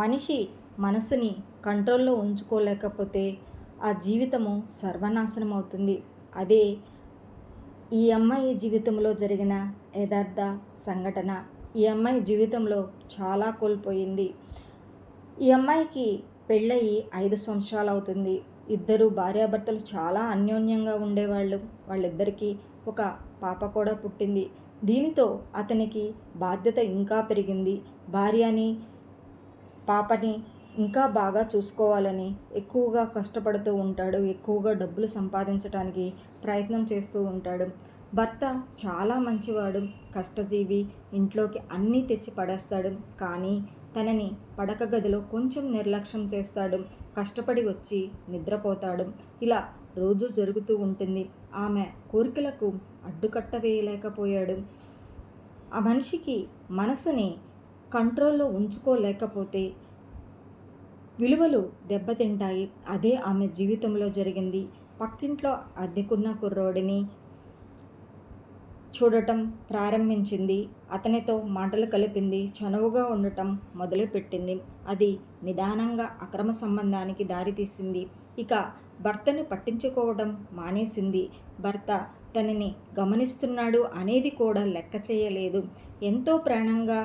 మనిషి మనసుని కంట్రోల్లో ఉంచుకోలేకపోతే ఆ జీవితము సర్వనాశనం అవుతుంది అదే ఈ అమ్మాయి జీవితంలో జరిగిన యథార్థ సంఘటన ఈ అమ్మాయి జీవితంలో చాలా కోల్పోయింది. ఈ అమ్మాయికి పెళ్ళయి ఐదు సంవత్సరాలు అవుతుంది ఇద్దరు భార్యాభర్తలు చాలా అన్యోన్యంగా ఉండేవాళ్ళు. వాళ్ళిద్దరికీ ఒక పాప కూడా పుట్టింది. దీనితో అతనికి బాధ్యత ఇంకా పెరిగింది. భార్యని పాపని ఇంకా బాగా చూసుకోవాలని ఎక్కువగా కష్టపడుతూ ఉంటాడు. ఎక్కువగా డబ్బులు సంపాదించడానికి ప్రయత్నం చేస్తూ ఉంటాడు. భర్త చాలా మంచివాడు కష్టజీవి ఇంట్లోకి అన్నీ తెచ్చి పడేస్తాడు. కానీ తనని పడక గదిలో కొంచెం నిర్లక్ష్యం చేస్తాడు. కష్టపడి వచ్చి నిద్రపోతాడు. ఇలా రోజు జరుగుతూ ఉంటుంది. ఆమె కోరికలకు అడ్డుకట్ట వేయలేకపోయాడు. ఆ మనిషికి మనసుని కంట్రోల్లో ఉంచుకోలేకపోతే విలువలు దెబ్బతింటాయి. అదే ఆమె జీవితంలో జరిగింది. పక్కింట్లో అద్దెకున్న కుర్రోడిని చూడటం ప్రారంభించింది. అతనితో మాటలు కలిపింది. చనువుగా ఉండటం మొదలుపెట్టింది. అది నిదానంగా అక్రమ సంబంధానికి దారితీసింది. ఇక భర్తను పట్టించుకోవడం మానేసింది. భర్త తనని గమనిస్తున్నాడు అనేది కూడా లెక్క చేయలేదు. ఎంతో ప్రాణంగా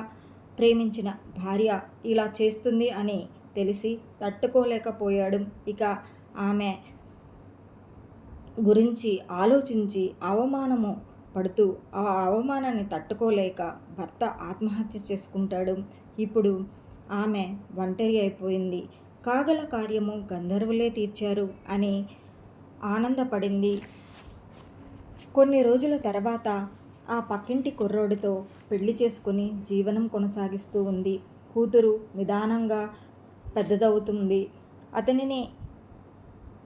ప్రేమించిన భార్య ఇలా చేస్తుంది అని తెలిసి తట్టుకోలేకపోయాడు. ఇక ఆమె గురించి ఆలోచించి అవమానము పడుతూ ఆ అవమానాన్ని తట్టుకోలేక భర్త ఆత్మహత్య చేసుకుంటాడు. ఇప్పుడు ఆమె ఒంటరి అయిపోయింది. కాగల కార్యము గంధర్వులే తీర్చారు అని ఆనందపడింది. కొన్ని రోజుల తర్వాత ఆ పక్కింటి కుర్రోడితో పెళ్ళి చేసుకుని జీవనం కొనసాగిస్తూ ఉంది. కూతురు నిదానంగా పెద్దదవుతుంది. అతనిని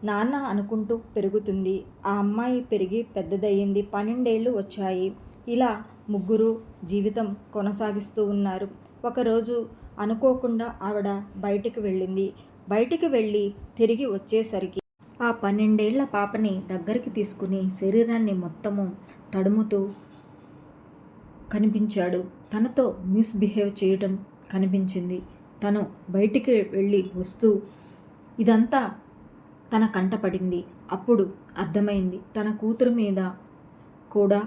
నాన్న అనుకుంటూ పెరుగుతుంది. ఆ అమ్మాయి పెరిగి పెద్దదయ్యింది. పన్నెండేళ్ళు వచ్చాయి. ఇలా ముగ్గురు జీవితం కొనసాగిస్తూ ఉన్నారు. ఒకరోజు అనుకోకుండా ఆవిడ బయటికి వెళ్ళింది. బయటికి వెళ్ళి తిరిగి వచ్చేసరికి ఆ పన్నెండేళ్ళ పాపని దగ్గరికి తీసుకుని శరీరాన్ని మొత్తము తడుముతూ కనిపించాడు. తనతో మిస్బిహేవ్ చేయటం కనిపించింది. తను బయటికి వెళ్ళి వస్తూ ఇదంతా తన కంటపడింది అప్పుడు అర్థమైంది. తన కూతురు మీద కూడా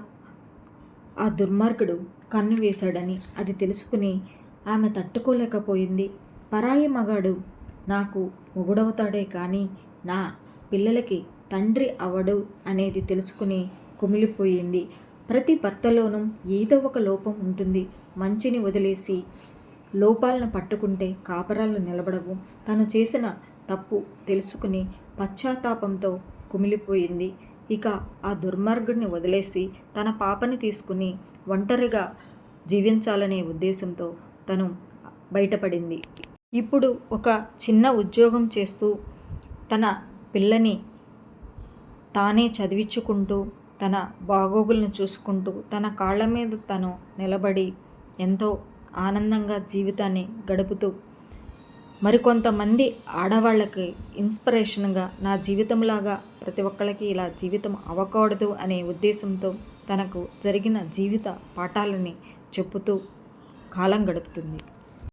ఆ దుర్మార్గుడు కన్ను వేశాడని అది తెలుసుకుని ఆమె తట్టుకోలేకపోయింది. పరాయి మగాడు నాకు మొగుడవుతాడే కానీ నా పిల్లలకి తండ్రి అవడు అనేది తెలుసుకుని కుమిలిపోయింది. ప్రతి భర్తలోనూ ఏదో ఒక లోపం ఉంటుంది. మంచిని వదిలేసి లోపాలను పట్టుకుంటే కాపరాలు నిలబడవు. తను చేసిన తప్పు తెలుసుకుని పశ్చాత్తాపంతో కుమిలిపోయింది. ఇక ఆ దుర్మార్గుడిని వదిలేసి తన పాపని తీసుకుని ఒంటరిగా జీవించాలనే ఉద్దేశంతో తను బయటపడింది. ఇప్పుడు ఒక చిన్న ఉద్యోగం చేస్తూ తన పిల్లని తానే చదివించుకుంటూ తన బాగోగులను చూసుకుంటూ తన కాళ్ళ మీద తను నిలబడి ఎంతో ఆనందంగా జీవితాన్ని గడుపుతూ మరికొంతమంది ఆడవాళ్ళకి ఇన్స్పిరేషన్గా నా జీవితంలాగా ప్రతి ఒక్కళ్ళకి ఇలా జీవితం అవ్వకూడదు అనే ఉద్దేశంతో తనకు జరిగిన జీవిత పాఠాలని చెప్పుతూ కాలం గడుపుతుంది.